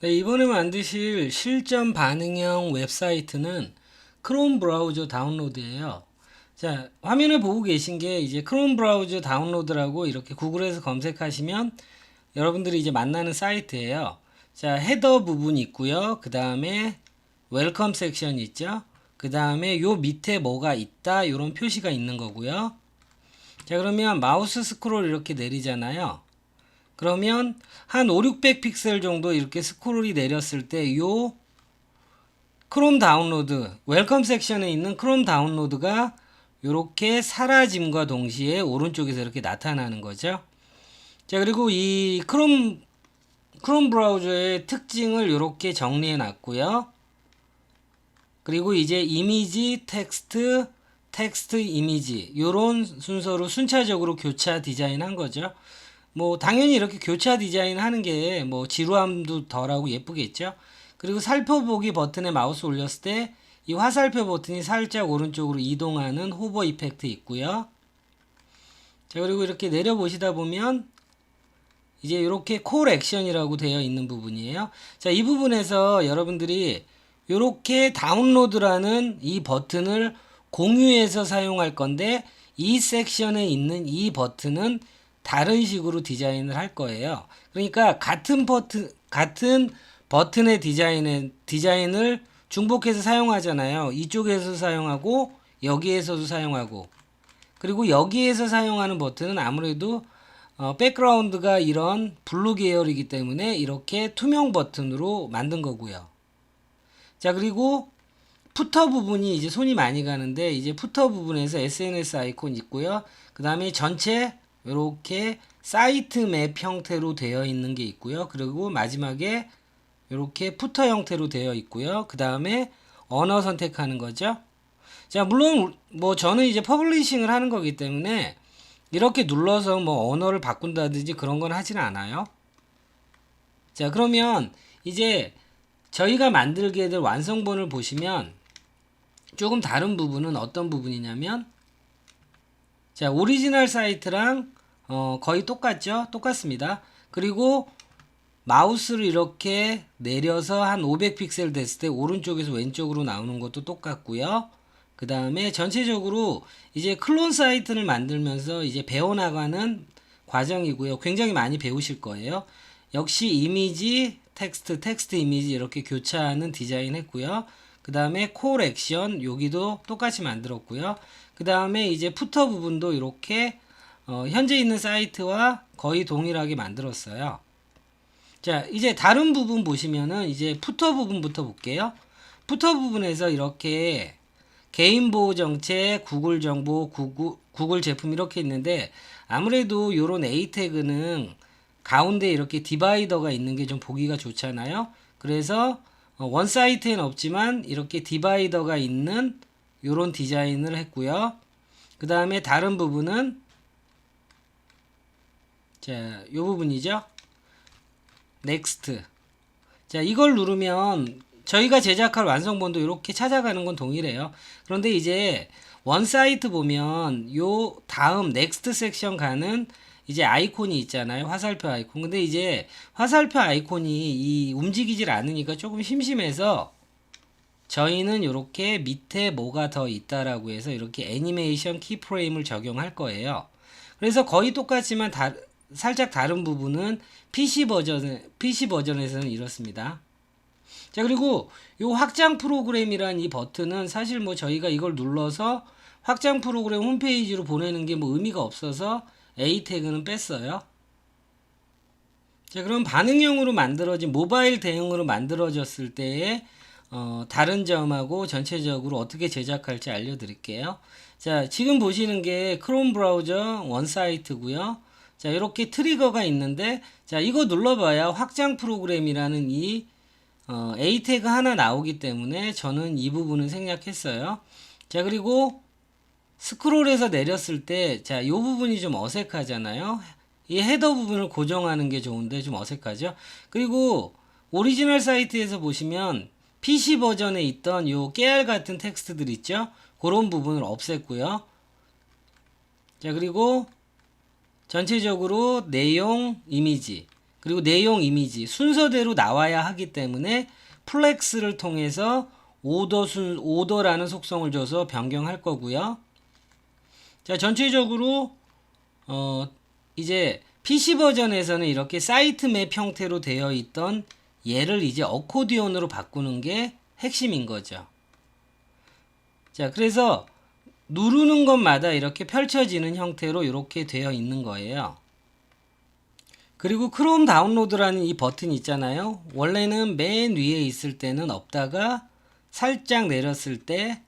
네, 이번에 만드실 실전 반응형 웹사이트는 크롬 브라우저 다운로드예요. 자, 화면에 보고 계신 게 이제 크롬 브라우저 다운로드라고 이렇게 구글에서 검색하시면 여러분들이 이제 만나는 사이트예요. 자, 헤더 부분 있고요. 그 다음에 웰컴 섹션 있죠. 그 다음에 요 밑에 뭐가 있다 이런 표시가 있는 거고요. 자, 그러면 마우스 스크롤 이렇게 내리잖아요. 그러면 한 5, 600 픽셀 정도 이렇게 스크롤이 내렸을 때 요 크롬 다운로드 웰컴 섹션에 있는 크롬 다운로드가 이렇게 사라짐과 동시에 오른쪽에서 이렇게 나타나는 거죠. 자 그리고 이 크롬 크롬 브라우저의 특징을 이렇게 정리해 놨고요. 그리고 이제 이미지, 텍스트, 텍스트, 이미지 요런 순서로 순차적으로 교차 디자인한 거죠. 뭐 당연히 이렇게 교차 디자인 하는 게 뭐 지루함도 덜하고 예쁘겠죠. 그리고 살펴보기 버튼에 마우스 올렸을 때 이 화살표 버튼이 살짝 오른쪽으로 이동하는 호버 이펙트 있고요. 자 그리고 이렇게 내려 보시다 보면 이제 이렇게 콜 액션이라고 되어 있는 부분이에요. 자 이 부분에서 여러분들이 이렇게 다운로드라는 이 버튼을 공유해서 사용할 건데 이 섹션에 있는 이 버튼은 다른 식으로 디자인을 할 거예요. 그러니까 같은 버튼 같은 버튼의 디자인에 디자인을 중복해서 사용하잖아요. 이쪽에서 사용하고 여기에서도 사용하고 그리고 여기에서 사용하는 버튼은 아무래도 어, 백그라운드가 이런 블루 계열이기 때문에 이렇게 투명 버튼으로 만든 거고요. 자 그리고 푸터 부분이 이제 손이 많이 가는데 이제 푸터 부분에서 SNS 아이콘 있고요. 그 다음에 전체 이렇게 사이트 맵 형태로 되어 있는 게 있고요. 그리고 마지막에 이렇게 푸터 형태로 되어 있고요. 그 다음에 언어 선택하는 거죠. 자, 물론 뭐 저는 이제 퍼블리싱을 하는 거기 때문에 이렇게 눌러서 뭐 언어를 바꾼다든지 그런 건 하지는 않아요. 자, 그러면 이제 저희가 만들게 될 완성본을 보시면 조금 다른 부분은 어떤 부분이냐면 자, 오리지널 사이트랑 어, 거의 똑같죠? 똑같습니다. 그리고 마우스를 이렇게 내려서 한 500픽셀 됐을 때 오른쪽에서 왼쪽으로 나오는 것도 똑같고요. 그 다음에 전체적으로 이제 클론 사이트를 만들면서 이제 배워나가는 과정이고요. 굉장히 많이 배우실 거예요. 역시 이미지, 텍스트, 텍스트 이미지 이렇게 교차하는 디자인 했고요. 그 다음에 콜 액션 여기도 똑같이 만들었고요. 그 다음에 이제 푸터 부분도 이렇게 어, 현재 있는 사이트와 거의 동일하게 만들었어요. 자, 이제 다른 부분 보시면은 이제 푸터 부분부터 볼게요. 푸터 부분에서 이렇게 개인 보호 정책, 구글 정보, 구글, 구글 제품 이렇게 있는데 아무래도 요런 A 태그는 가운데 이렇게 디바이더가 있는 게 좀 보기가 좋잖아요. 그래서 어, 원 사이트엔 없지만 이렇게 디바이더가 있는 요런 디자인을 했고요. 그 다음에 다른 부분은 자, 요 부분이죠. 넥스트. 자, 이걸 누르면 저희가 제작할 완성본도 이렇게 찾아가는 건 동일해요. 그런데 이제 원 사이트 보면 요 다음 넥스트 섹션 가는 이제 아이콘이 있잖아요. 화살표 아이콘. 근데 이제 화살표 아이콘이 이 움직이질 않으니까 조금 심심해서 저희는 이렇게 밑에 뭐가 더 있다라고 해서 이렇게 애니메이션 키프레임을 적용할 거예요. 그래서 거의 똑같지만 다, 살짝 다른 부분은 PC 버전 PC 버전에서는 이렇습니다. 자 그리고 이 확장 프로그램이란 이 버튼은 사실 뭐 저희가 이걸 눌러서 확장 프로그램 홈페이지로 보내는 게 뭐 의미가 없어서 A 태그는 뺐어요. 자 그럼 반응형으로 만들어진 모바일 대응으로 만들어졌을 때의 어, 다른 점하고 전체적으로 어떻게 제작할지 알려드릴게요. 자 지금 보시는 게 크롬 브라우저 원 사이트고요. 자, 이렇게 트리거가 있는데, 자, 이거 눌러봐야 확장 프로그램이라는 이 어, A 태그 하나 나오기 때문에 저는 이 부분은 생략했어요. 자, 그리고 스크롤에서 내렸을 때, 자, 이 부분이 좀 어색하잖아요. 이 헤더 부분을 고정하는 게 좋은데 좀 어색하죠. 그리고 오리지널 사이트에서 보시면 PC 버전에 있던 요 깨알 같은 텍스트들 있죠. 그런 부분을 없앴고요. 자, 그리고 전체적으로 내용, 이미지, 그리고 내용 이미지 순서대로 나와야 하기 때문에 플렉스를 통해서 오더 순 오더라는 속성을 줘서 변경할 거고요. 자, 전체적으로 어 이제 PC 버전에서는 이렇게 사이트 맵 형태로 되어 있던 얘를 이제 어코디언으로 바꾸는 게 핵심인 거죠. 자, 그래서 누르는 것마다 이렇게 펼쳐지는 형태로 이렇게 되어 있는 거예요. 그리고 크롬 다운로드라는 이 버튼 있잖아요. 원래는 맨 위에 있을 때는 없다가 살짝 내렸을 때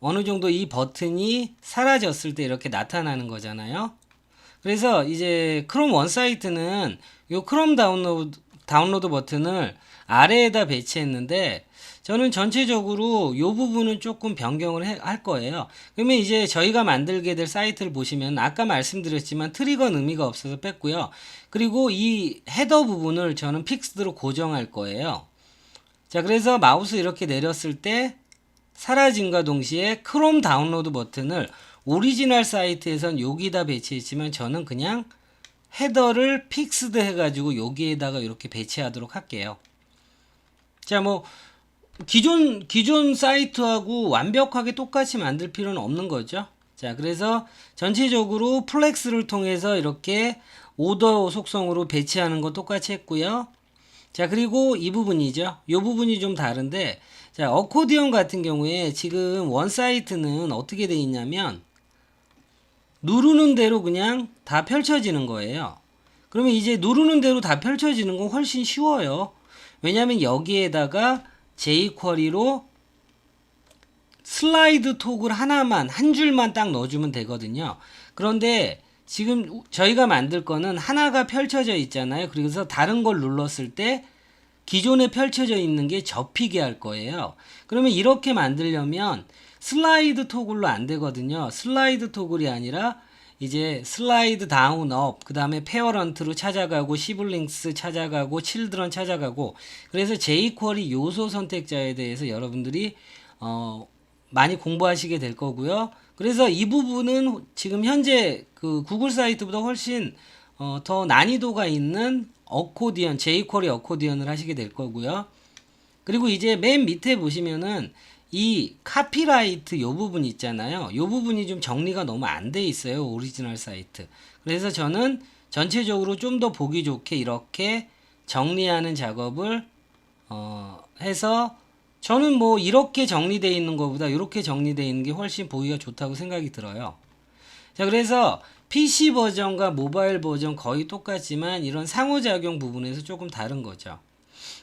어느 정도 이 버튼이 사라졌을 때 이렇게 나타나는 거잖아요. 그래서 이제 크롬 원 사이트는 요 크롬 다운로드 다운로드 버튼을 아래에다 배치했는데 저는 전체적으로 요 부분은 조금 변경을 해- 할 거예요. 그러면 이제 저희가 만들게 될 사이트를 보시면 아까 말씀드렸지만 트리거는 의미가 없어서 뺐고요. 그리고 이 헤더 부분을 저는 픽스드로 고정할 거예요. 자, 그래서 마우스 이렇게 내렸을 때 사라짐과 동시에 크롬 다운로드 버튼을 오리지널 사이트에선 여기다 배치했지만 저는 그냥 헤더를 픽스드 해가지고 여기에다가 이렇게 배치하도록 할게요. 자, 뭐 기존 기존 사이트하고 완벽하게 똑같이 만들 필요는 없는 거죠. 자, 그래서 전체적으로 플렉스를 통해서 이렇게 오더 속성으로 배치하는 거 똑같이 했고요. 자, 그리고 이 부분이죠. 이 부분이 좀 다른데, 자, 어코디언 같은 경우에 지금 원 사이트는 어떻게 돼 있냐면, 누르는 대로 그냥 다 펼쳐지는 거예요. 그러면 이제 누르는 대로 다 펼쳐지는 건 훨씬 쉬워요. 왜냐면 여기에다가 jQuery로 슬라이드 톡을 하나만, 한 줄만 딱 넣어주면 되거든요. 그런데 지금 저희가 만들 거는 하나가 펼쳐져 있잖아요. 그래서 다른 걸 눌렀을 때 기존에 펼쳐져 있는 게 접히게 할 거예요. 그러면 이렇게 만들려면 슬라이드 토글로 안 되거든요. 슬라이드 토글이 아니라 이제 슬라이드 다운 업, 그 다음에 페어런트로 찾아가고, 시블링스 찾아가고, 칠드런 찾아가고, 그래서 jQuery 요소 선택자에 대해서 여러분들이, 어, 많이 공부하시게 될 거고요. 그래서 이 부분은 지금 현재 그 구글 사이트보다 훨씬 어, 더 난이도가 있는 어코디언, jQuery 어코디언을 하시게 될 거고요. 그리고 이제 맨 밑에 보시면은 이 카피라이트 요 부분 있잖아요. 요 부분이 좀 정리가 너무 안 돼 있어요. 오리지널 사이트. 그래서 저는 전체적으로 좀 더 보기 좋게 이렇게 정리하는 작업을 어, 해서 저는 뭐 이렇게 정리되어 있는 것보다 이렇게 정리되어 있는 게 훨씬 보기가 좋다고 생각이 들어요. 자, 그래서 PC 버전과 모바일 버전 거의 똑같지만 이런 상호작용 부분에서 조금 다른 거죠.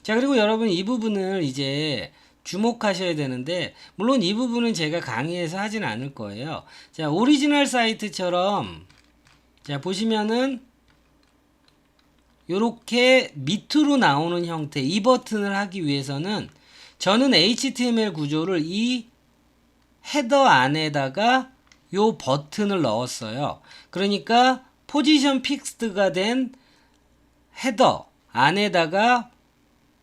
자, 그리고 여러분 이 부분을 이제 주목하셔야 되는데, 물론 이 부분은 제가 강의에서 하진 않을 거예요. 자, 오리지널 사이트처럼, 자, 보시면은, 요렇게 밑으로 나오는 형태, 이 버튼을 하기 위해서는 저는 HTML 구조를 이 헤더 안에다가 요 버튼을 넣었어요. 그러니까 포지션 픽스드가 된 헤더 안에다가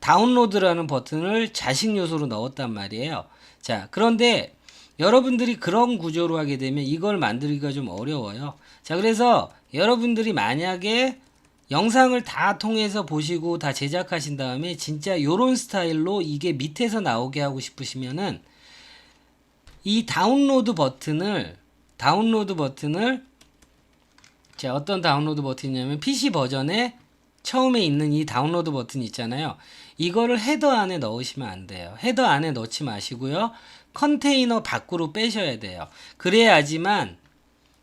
다운로드라는 버튼을 자식 요소로 넣었단 말이에요. 자, 그런데 여러분들이 그런 구조로 하게 되면 이걸 만들기가 좀 어려워요. 자, 그래서 여러분들이 만약에 영상을 다 통해서 보시고 다 제작하신 다음에 진짜 요런 스타일로 이게 밑에서 나오게 하고 싶으시면은 이 다운로드 버튼을 다운로드 버튼을 자 어떤 다운로드 버튼이냐면 PC 버전에 처음에 있는 이 다운로드 버튼 있잖아요. 이거를 헤더 안에 넣으시면 안 돼요. 헤더 안에 넣지 마시고요. 컨테이너 밖으로 빼셔야 돼요. 그래야지만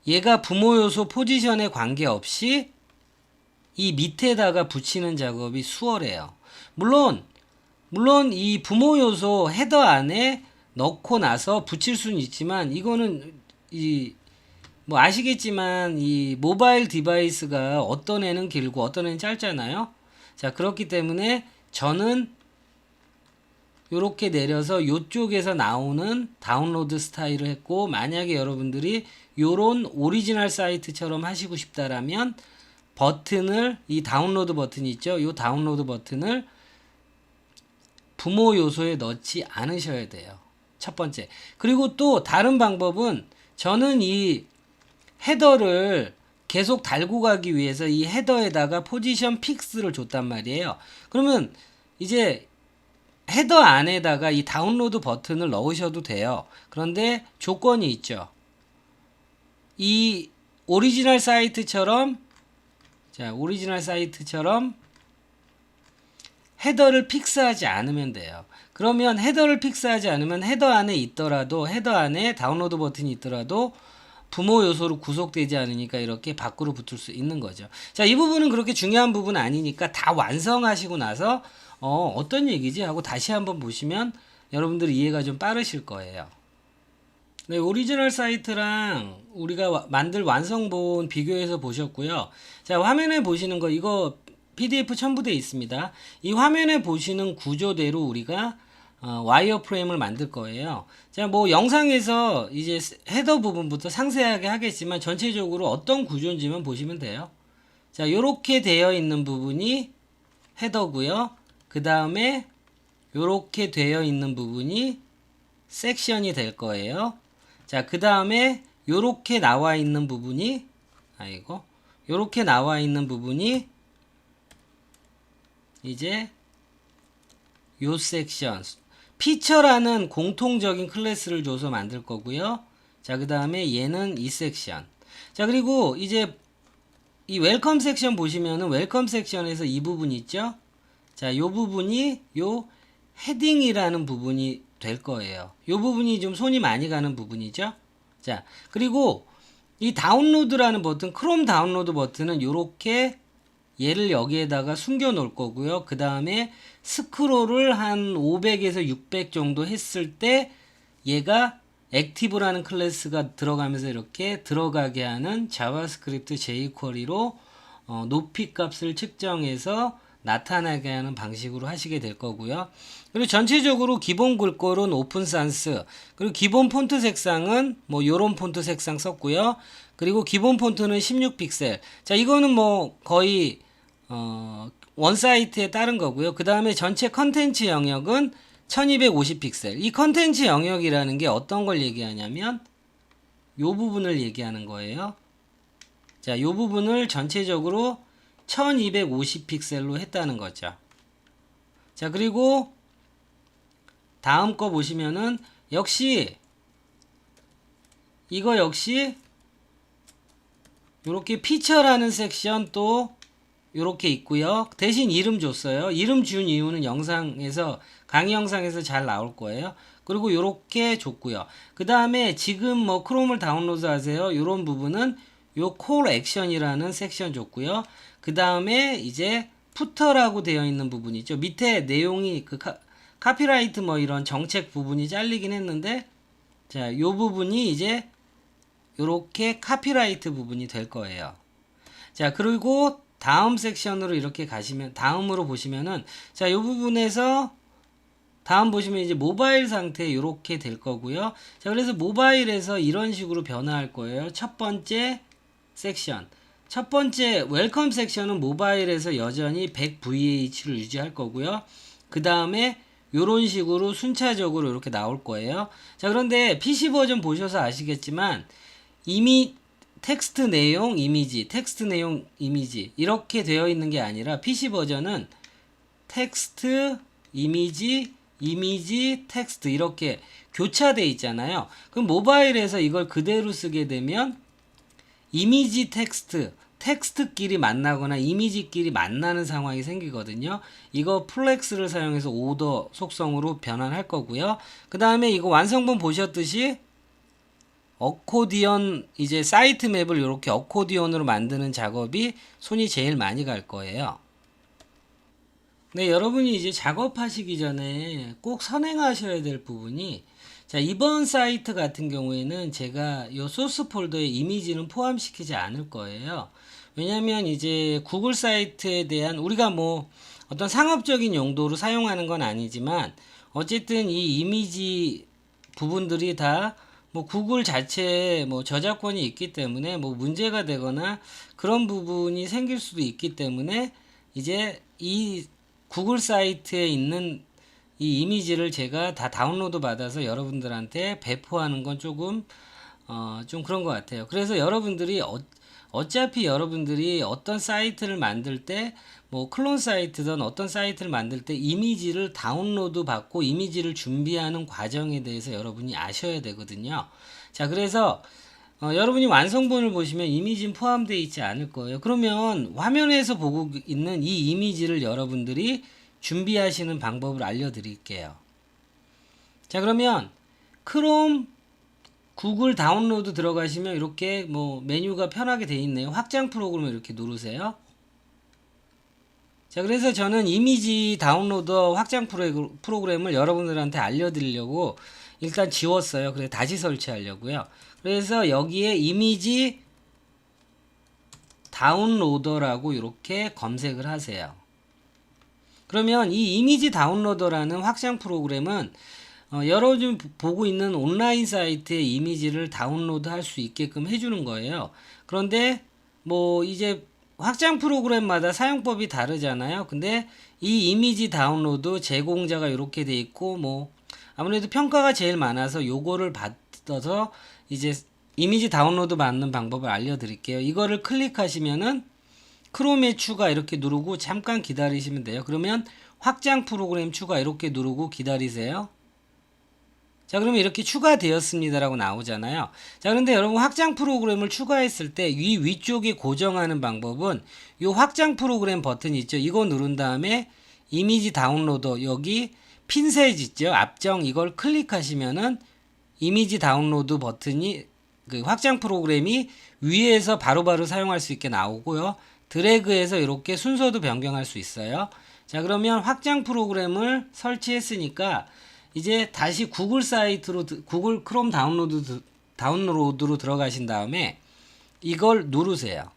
얘가 부모 요소 포지션에 관계없이 이 밑에다가 붙이는 작업이 수월해요. 물론 물론 이 부모 요소 헤더 안에 넣고 나서 붙일 수는 있지만 이거는 이 뭐 아시겠지만 이 모바일 디바이스가 어떤 애는 길고 어떤 애는 짧잖아요. 자, 그렇기 때문에 저는 요렇게 내려서 요쪽에서 나오는 다운로드 스타일을 했고 만약에 여러분들이 요런 오리지널 사이트처럼 하시고 싶다라면 버튼을 이 다운로드 버튼이 있죠. 요 다운로드 버튼을 부모 요소에 넣지 않으셔야 돼요. 첫 번째. 그리고 또 다른 방법은 저는 이 헤더를 계속 달고 가기 위해서 이 헤더에다가 포지션 픽스를 줬단 말이에요. 그러면 이제 헤더 안에다가 이 다운로드 버튼을 넣으셔도 돼요. 그런데 조건이 있죠. 이 오리지널 사이트처럼 자, 오리지널 사이트처럼 헤더를 픽스하지 않으면 돼요. 그러면 헤더를 픽스하지 않으면 헤더 안에 있더라도 헤더 안에 다운로드 버튼이 있더라도 부모 요소로 구속되지 않으니까 이렇게 밖으로 붙을 수 있는 거죠. 자, 이 부분은 그렇게 중요한 부분 아니니까 다 완성하시고 나서 어, 어떤 얘기지 하고 다시 한번 보시면 여러분들 이해가 좀 빠르실 거예요. 네, 오리지널 사이트랑 우리가 와- 만들 완성본 비교해서 보셨고요. 자, 화면에 보시는 거 이거 PDF 첨부되어 있습니다. 이 화면에 보시는 구조대로 우리가 어, 와이어 프레임을 만들 거예요. 자, 뭐 영상에서 이제 스- 헤더 부분부터 상세하게 하겠지만 전체적으로 어떤 구조인지만 보시면 돼요. 자, 요렇게 되어 있는 부분이 헤더고요. 그 다음에 요렇게 되어 있는 부분이 섹션이 될 거예요. 자, 그 다음에 요렇게 나와 있는 부분이 아이고 요렇게 나와 있는 부분이 이제 요 섹션 피처라는 공통적인 클래스를 줘서 만들 거고요. 자, 그 다음에 얘는 이 섹션. 자, 그리고 이제 이 웰컴 섹션 보시면은 웰컴 섹션에서 이 부분 있죠? 자, 요 부분이 요 헤딩이라는 부분이 될 거예요. 요 부분이 좀 손이 많이 가는 부분이죠? 자, 그리고 이 다운로드라는 버튼, 크롬 다운로드 버튼은 요렇게 얘를 여기에다가 숨겨 놓을 거고요. 그 다음에 스크롤을 한 500에서 600 정도 했을 때 얘가 액티브라는 클래스가 들어가면서 이렇게 들어가게 하는 자바스크립트 jQuery로 어, 높이 값을 측정해서 나타나게 하는 방식으로 하시게 될 거고요. 그리고 전체적으로 기본 글꼴은 오픈 산스, 그리고 기본 폰트 색상은 뭐 요런 폰트 색상 썼고요. 그리고 기본 폰트는 16픽셀. 자, 이거는 뭐 거의 어, 원 사이트에 따른 거고요. 그 다음에 전체 컨텐츠 영역은 1250픽셀. 이 컨텐츠 영역이라는 게 어떤 걸 얘기하냐면 요 부분을 얘기하는 거예요. 자, 요 부분을 전체적으로 1250픽셀로 했다는 거죠. 자, 그리고 다음 거 보시면은 역시 이거 역시 이렇게 피처라는 섹션 또 이렇게 있고요. 대신 이름 줬어요. 이름 준 이유는 영상에서 강의 영상에서 잘 나올 거예요. 그리고 이렇게 줬고요. 그 다음에 지금 뭐 크롬을 다운로드 하세요. 이런 부분은 요 콜 액션이라는 섹션 줬고요. 그 다음에 이제 푸터라고 되어 있는 부분이 있죠. 밑에 내용이 그 카, 카피라이트 뭐 이런 정책 부분이 잘리긴 했는데 자, 요 부분이 이제 요렇게 카피라이트 부분이 될 거예요. 자, 그리고 다음 섹션으로 이렇게 가시면 다음으로 보시면은 자, 요 부분에서 다음 보시면 이제 모바일 상태 이렇게 될 거고요. 자, 그래서 모바일에서 이런 식으로 변화할 거예요. 첫 번째 섹션. 첫 번째 웰컴 섹션은 모바일에서 여전히 100VH를 유지할 거고요. 그 다음에 이런 식으로 순차적으로 이렇게 나올 거예요. 자, 그런데 PC 버전 보셔서 아시겠지만 이미 텍스트 내용 이미지, 텍스트 내용 이미지 이렇게 되어 있는 게 아니라 PC 버전은 텍스트 이미지 이미지 텍스트 이렇게 교차돼 있잖아요. 그럼 모바일에서 이걸 그대로 쓰게 되면 이미지 텍스트 텍스트끼리 만나거나 이미지끼리 만나는 상황이 생기거든요. 이거 플렉스를 사용해서 오더 속성으로 변환할 거고요. 그 다음에 이거 완성본 보셨듯이 어코디언 이제 사이트 맵을 이렇게 어코디언으로 만드는 작업이 손이 제일 많이 갈 거예요. 네, 여러분이 이제 작업하시기 전에 꼭 선행하셔야 될 부분이 자, 이번 사이트 같은 경우에는 제가 요 소스 폴더에 이미지는 포함시키지 않을 거예요. 왜냐면 이제 구글 사이트에 대한 우리가 뭐 어떤 상업적인 용도로 사용하는 건 아니지만 어쨌든 이 이미지 부분들이 다 뭐 구글 자체에 뭐 저작권이 있기 때문에 뭐 문제가 되거나 그런 부분이 생길 수도 있기 때문에 이제 이 구글 사이트에 있는 이 이미지를 제가 다 다운로드 받아서 여러분들한테 배포하는 건 조금 어, 좀 그런 것 같아요. 그래서 여러분들이 어, 어차피 여러분들이 어떤 사이트를 만들 때 뭐 클론 사이트든 어떤 사이트를 만들 때 이미지를 다운로드 받고 이미지를 준비하는 과정에 대해서 여러분이 아셔야 되거든요. 자, 그래서 어, 여러분이 완성본을 보시면 이미지는 포함되어 있지 않을 거예요. 그러면 화면에서 보고 있는 이 이미지를 여러분들이 준비하시는 방법을 알려드릴게요. 자, 그러면 크롬 구글 다운로드 들어가시면 이렇게 뭐 메뉴가 편하게 돼 있네요. 확장 프로그램을 이렇게 누르세요. 자, 그래서 저는 이미지 다운로드 확장 프로그- 프로그램을 여러분들한테 알려드리려고 일단 지웠어요. 그래서 다시 설치하려고요. 그래서 여기에 이미지 다운로더라고 이렇게 검색을 하세요. 그러면 이 이미지 다운로더라는 확장 프로그램은 어, 여러분 보고 있는 온라인 사이트의 이미지를 다운로드 할 수 있게끔 해주는 거예요. 그런데 뭐 이제 확장 프로그램마다 사용법이 다르잖아요. 근데 이 이미지 다운로드 제공자가 이렇게 돼 있고 뭐 아무래도 평가가 제일 많아서 요거를 받아서 이제 이미지 다운로드 받는 방법을 알려드릴게요. 이거를 클릭하시면은 크롬에 추가 이렇게 누르고 잠깐 기다리시면 돼요. 그러면 확장 프로그램 추가 이렇게 누르고 기다리세요. 자, 그러면 이렇게 추가되었습니다라고 나오잖아요. 자, 그런데 여러분 확장 프로그램을 추가했을 때 위 위쪽에 고정하는 방법은 이 확장 프로그램 버튼 있죠. 이거 누른 다음에 이미지 다운로더 여기 핀셋 있죠. 앞정 이걸 클릭하시면은 이미지 다운로드 버튼이 그 확장 프로그램이 위에서 바로바로 사용할 수 있게 나오고요. 드래그해서 이렇게 순서도 변경할 수 있어요. 자, 그러면 확장 프로그램을 설치했으니까 이제 다시 구글 사이트로 드- 구글 크롬 다운로드 드- 다운로드로 들어가신 다음에 이걸 누르세요.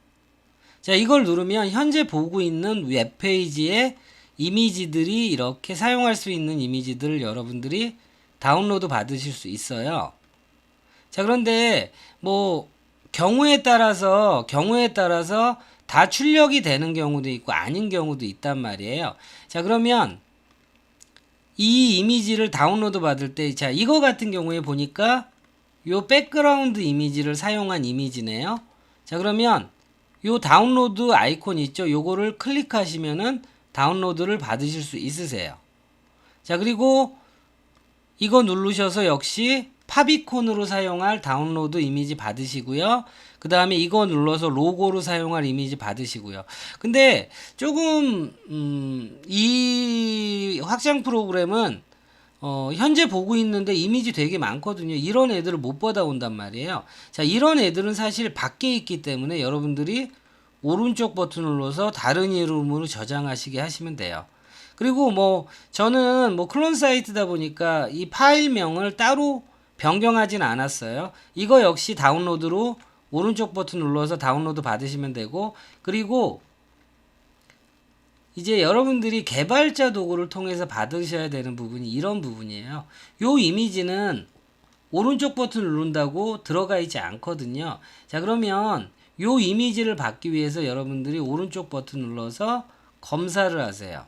자, 이걸 누르면 현재 보고 있는 웹페이지에 이미지들이 이렇게 사용할 수 있는 이미지들을 여러분들이 다운로드 받으실 수 있어요. 자, 그런데 뭐 경우에 따라서 경우에 따라서 다 출력이 되는 경우도 있고 아닌 경우도 있단 말이에요. 자, 그러면 이 이미지를 다운로드 받을 때, 자, 이거 같은 경우에 보니까 요 백그라운드 이미지를 사용한 이미지네요. 자, 그러면 요 다운로드 아이콘 있죠? 요거를 클릭하시면은 다운로드를 받으실 수 있으세요. 자, 그리고 이거 누르셔서 역시 팝이콘으로 사용할 다운로드 이미지 받으시고요. 그 다음에 이거 눌러서 로고로 사용할 이미지 받으시고요. 근데 조금 음, 이 확장 프로그램은 어, 현재 보고 있는데 이미지 되게 많거든요. 이런 애들을 못 받아온단 말이에요. 자, 이런 애들은 사실 밖에 있기 때문에 여러분들이 오른쪽 버튼 눌러서 다른 이름으로 저장하시게 하시면 돼요. 그리고 뭐 저는 뭐 클론 사이트다 보니까 이 파일명을 따로 변경하진 않았어요. 이거 역시 다운로드로 오른쪽 버튼 눌러서 다운로드 받으시면 되고 그리고 이제 여러분들이 개발자 도구를 통해서 받으셔야 되는 부분이 이런 부분이에요. 요 이미지는 오른쪽 버튼 누른다고 들어가 있지 않거든요. 자, 그러면 요 이미지를 받기 위해서 여러분들이 오른쪽 버튼 눌러서 검사를 하세요.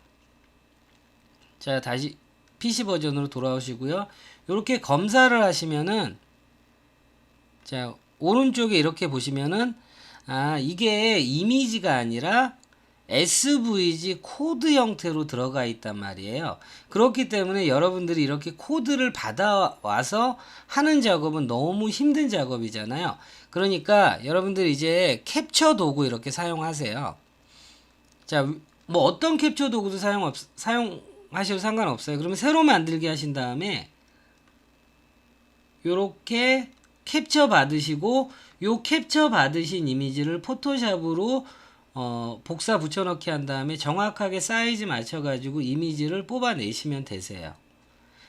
자, 다시 PC 버전으로 돌아오시고요. 이렇게 검사를 하시면은 자, 오른쪽에 이렇게 보시면은 아, 이게 이미지가 아니라 SVG 코드 형태로 들어가 있단 말이에요. 그렇기 때문에 여러분들이 이렇게 코드를 받아와서 하는 작업은 너무 힘든 작업이잖아요. 그러니까 여러분들이 이제 캡처 도구 이렇게 사용하세요. 자, 뭐 어떤 캡처 도구도 사용 없, 사용하셔도 상관없어요. 그러면 새로 만들기 하신 다음에 요렇게 캡처 받으시고 요 캡처 받으신 이미지를 포토샵으로 어, 복사 붙여넣기 한 다음에 정확하게 사이즈 맞춰가지고 이미지를 뽑아내시면 되세요.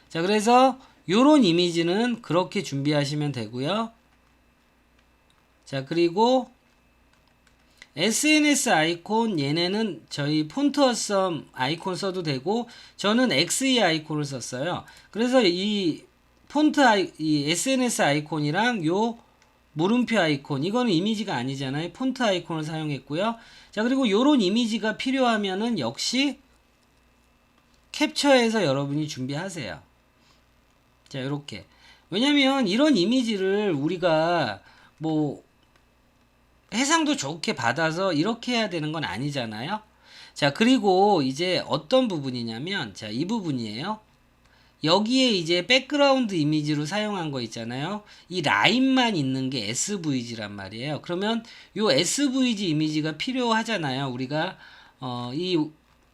자, 그래서 요런 이미지는 그렇게 준비하시면 되고요. 자, 그리고 SNS 아이콘 얘네는 저희 폰트 어썸 아이콘 써도 되고 저는 XE 아이콘을 썼어요. 그래서 이 폰트 아이, 이 SNS 아이콘이랑 요 물음표 아이콘 이거는 이미지가 아니잖아요. 폰트 아이콘을 사용했고요. 자 그리고 요런 이미지가 필요하면은 역시 캡처해서 여러분이 준비하세요. 자 이렇게 왜냐면 이런 이미지를 우리가 뭐 해상도 좋게 받아서 이렇게 해야 되는 건 아니잖아요. 자, 그리고 이제 어떤 부분이냐면, 자, 이 부분이에요. 여기에 이제 백그라운드 이미지로 사용한 거 있잖아요. 이 라인만 있는 게 SVG란 말이에요. 그러면 요 SVG 이미지가 필요하잖아요. 우리가 어, 이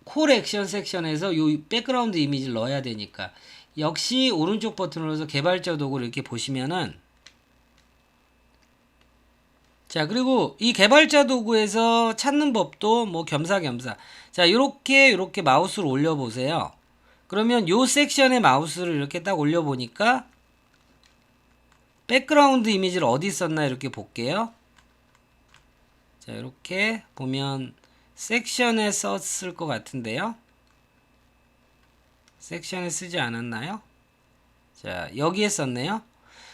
콜 액션 섹션에서 요 백그라운드 이미지를 넣어야 되니까. 역시 오른쪽 버튼을 눌러서 개발자 도구를 이렇게 보시면은 자, 그리고 이 개발자 도구에서 찾는 법도 뭐 겸사겸사. 자, 요렇게 요렇게 마우스를 올려 보세요. 그러면 요 섹션에 마우스를 이렇게 딱 올려 보니까 백그라운드 이미지를 어디 썼나 이렇게 볼게요. 자, 이렇게 보면 섹션에 썼을 것 같은데요. 섹션에 쓰지 않았나요? 자, 여기에 썼네요.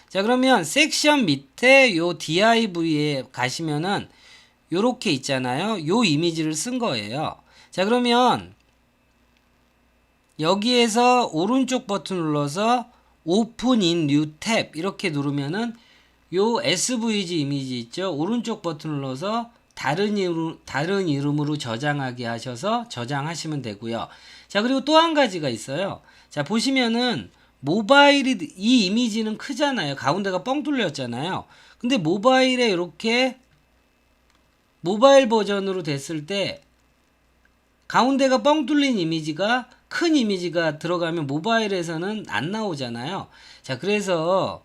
자, 그러면 섹션 밑에 요 div에 가시면은 요렇게 있잖아요. 요 이미지를 쓴 거예요. 자, 그러면 여기에서 오른쪽 버튼 눌러서 오픈 인 뉴 탭 이렇게 누르면은 요 SVG 이미지 있죠. 오른쪽 버튼 눌러서 다른 이름, 다른 이름으로 저장하게 하셔서 저장하시면 되고요. 자, 그리고 또 한 가지가 있어요. 자, 보시면은 모바일이 이 이미지는 크잖아요. 가운데가 뻥 뚫렸잖아요. 근데 모바일에 이렇게 모바일 버전으로 됐을 때 가운데가 뻥 뚫린 이미지가 큰 이미지가 들어가면 모바일에서는 안 나오잖아요. 자, 그래서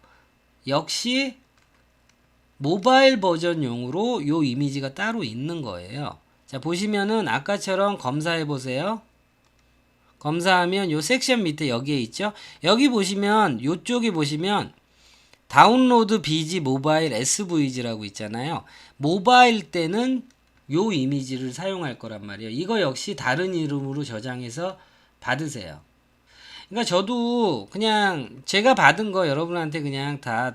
역시 모바일 버전용으로 요 이미지가 따로 있는 거예요. 자, 보시면은 아까처럼 검사해 보세요. 검사하면 요 섹션 밑에 여기에 있죠. 여기 보시면 요쪽에 보시면 다운로드 BG 모바일 SVG라고 있잖아요. 모바일 때는 요 이미지를 사용할 거란 말이에요. 이거 역시 다른 이름으로 저장해서 받으세요. 그러니까 저도 그냥 제가 받은 거 여러분한테 그냥 다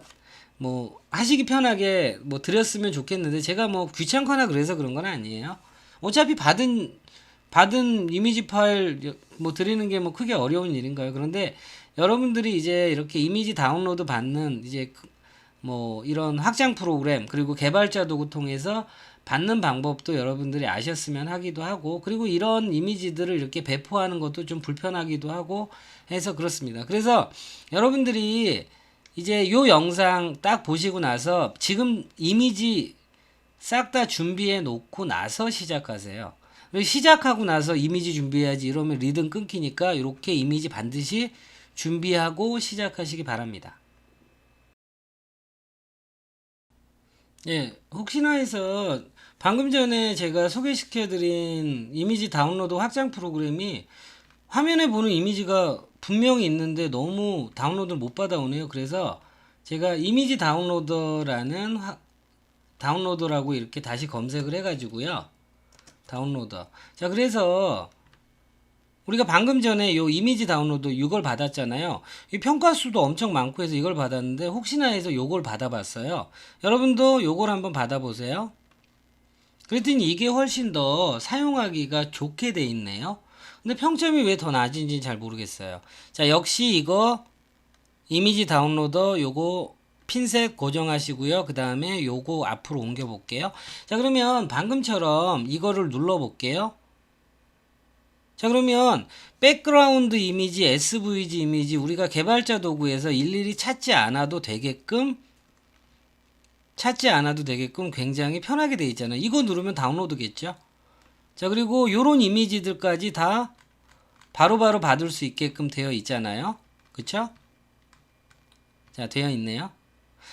뭐 하시기 편하게 뭐 드렸으면 좋겠는데 제가 뭐 귀찮거나 그래서 그런 건 아니에요. 어차피 받은 받은 이미지 파일 뭐 드리는 게 뭐 크게 어려운 일인가요? 그런데 여러분들이 이제 이렇게 이미지 다운로드 받는 이제 그뭐 이런 확장 프로그램 그리고 개발자 도구 통해서 받는 방법도 여러분들이 아셨으면 하기도 하고 그리고 이런 이미지들을 이렇게 배포하는 것도 좀 불편하기도 하고 해서 그렇습니다. 그래서 여러분들이 이제 요 영상 딱 보시고 나서 지금 이미지 싹 다 준비해 놓고 나서 시작하세요. 시작하고 나서 이미지 준비해야지 이러면 리듬 끊기니까 이렇게 이미지 반드시 준비하고 시작하시기 바랍니다. 예, 혹시나 해서 방금 전에 제가 소개시켜드린 이미지 다운로드 확장 프로그램이 화면에 보는 이미지가 분명히 있는데 너무 다운로드를 못 받아오네요. 그래서 제가 이미지 다운로더라는 화- 다운로더라고 이렇게 다시 검색을 해가지고요. 다운로더. 자, 그래서 우리가 방금 전에 요 이미지 다운로드 이걸 받았잖아요. 이 평가 수도 엄청 많고 해서 이걸 받았는데 혹시나 해서 요걸 받아봤어요. 여러분도 요걸 한번 받아보세요. 그랬더니 이게 훨씬 더 사용하기가 좋게 돼 있네요. 근데 평점이 왜 더 낮은지 잘 모르겠어요. 자, 역시 이거 이미지 다운로더 요거 핀셋 고정하시고요. 그 다음에 요거 앞으로 옮겨 볼게요. 자, 그러면 방금처럼 이거를 눌러 볼게요. 자, 그러면 백그라운드 이미지, SVG 이미지 우리가 개발자 도구에서 일일이 찾지 않아도 되게끔 찾지 않아도 되게끔 굉장히 편하게 돼 있잖아요. 이거 누르면 다운로드겠죠? 자, 그리고 요런 이미지들까지 다 바로 바로 받을 수 있게끔 되어 있잖아요. 그쵸? 자, 되어 있네요.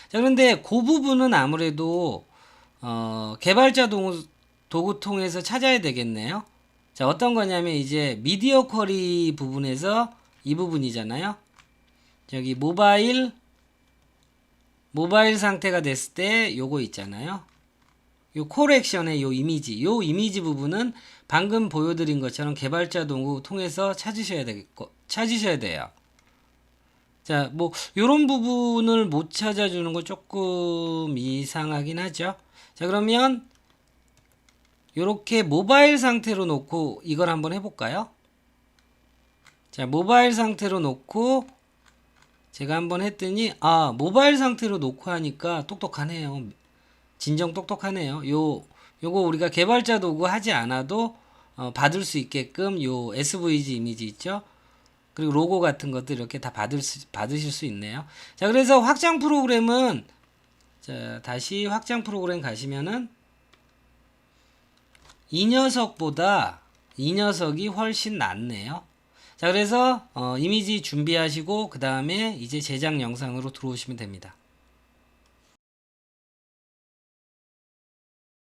자, 그런데 그 부분은 아무래도 어, 개발자 도구, 도구 통해서 찾아야 되겠네요. 자, 어떤 거냐면 이제 미디어 쿼리 부분에서 이 부분이잖아요. 저기 모바일 모바일 상태가 됐을 때 요거 있잖아요. 요 콜액션의 요 이미지, 요 이미지 부분은 방금 보여드린 것처럼 개발자 도구 통해서 찾으셔야 되겠고 찾으셔야 돼요. 자, 뭐 요런 부분을 못 찾아주는 거 조금 이상하긴 하죠. 자, 그러면 요렇게 모바일 상태로 놓고 이걸 한번 해볼까요? 자, 모바일 상태로 놓고 제가 한번 했더니 아 모바일 상태로 놓고 하니까 똑똑하네요. 진정 똑똑하네요. 요 요거 우리가 개발자 도구 하지 않아도 어, 받을 수 있게끔 요 SVG 이미지 있죠? 그리고 로고 같은 것들 이렇게 다 받을 수, 받으실 수 있네요. 자, 그래서 확장 프로그램은 자, 다시 확장 프로그램 가시면은 이 녀석보다 이 녀석이 훨씬 낫네요. 자, 그래서 어, 이미지 준비하시고 그 다음에 이제 제작 영상으로 들어오시면 됩니다.